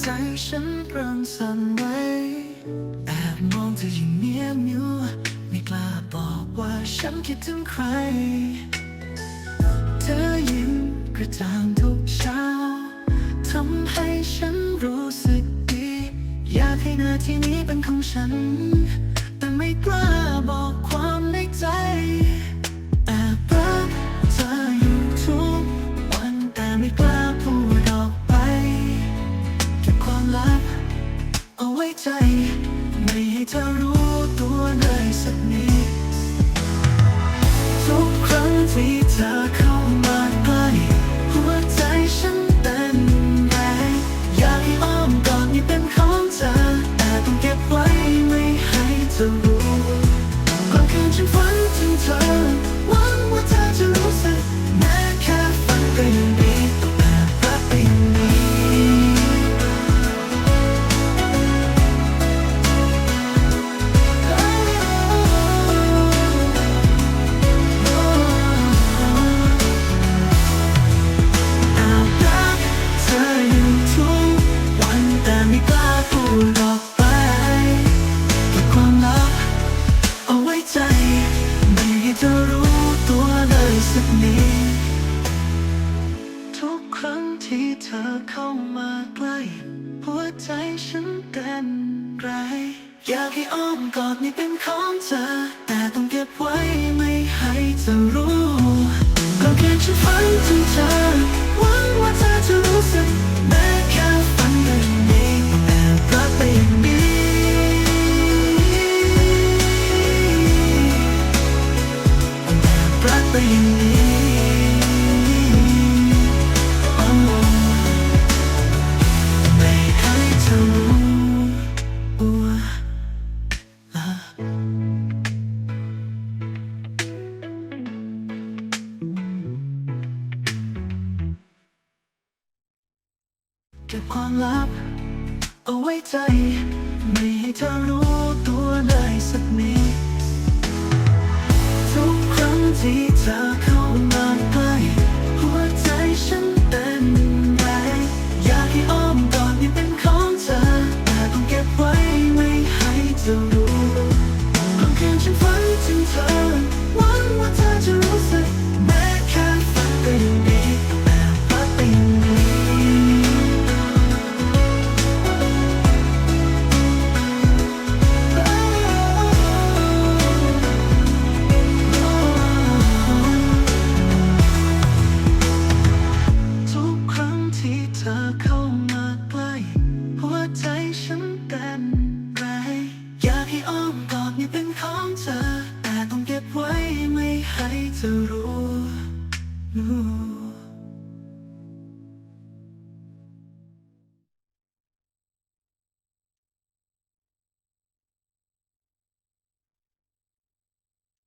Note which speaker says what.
Speaker 1: ใจฉันเริ่มสั่นไหวแอบมองเธออย่างเนียบอยู่ไม่กล้าบอกว่าฉันคิดถึงใคร เธอยิ้มกระจ่างทุกเช้าทำให้ฉันรู้สึกดี อยากให้นาทีนี้เป็นของฉัน แต่ไม่กล้าบอกความ เธอรู้ตัวเลยสักนิด ทุกครั้งที่เธอเข้ามาใกล้หัวใจฉันเต้นแรงอยากให้อ้อมกอดนี่เป็นของเธอ แต่ต้องเก็บไว้ไม่ให้เธอรู้ ทุกครั้งที่เธอเข้ามาใกล้ หัวใจฉันเต้นไร อยากให้อ้อมกอดนี้เป็นของเธอ แต่ต้องเก็บไว้ไม่ให้เธอรู้ ก็แค่ฉันฝันถึงเธอหวังว่าเธอจะรู้สึก ก็บความลับ เอาไว้ใจ ไม่ให้เธอรู้ตัวเลยสักนิดทุกครั้งที่ เ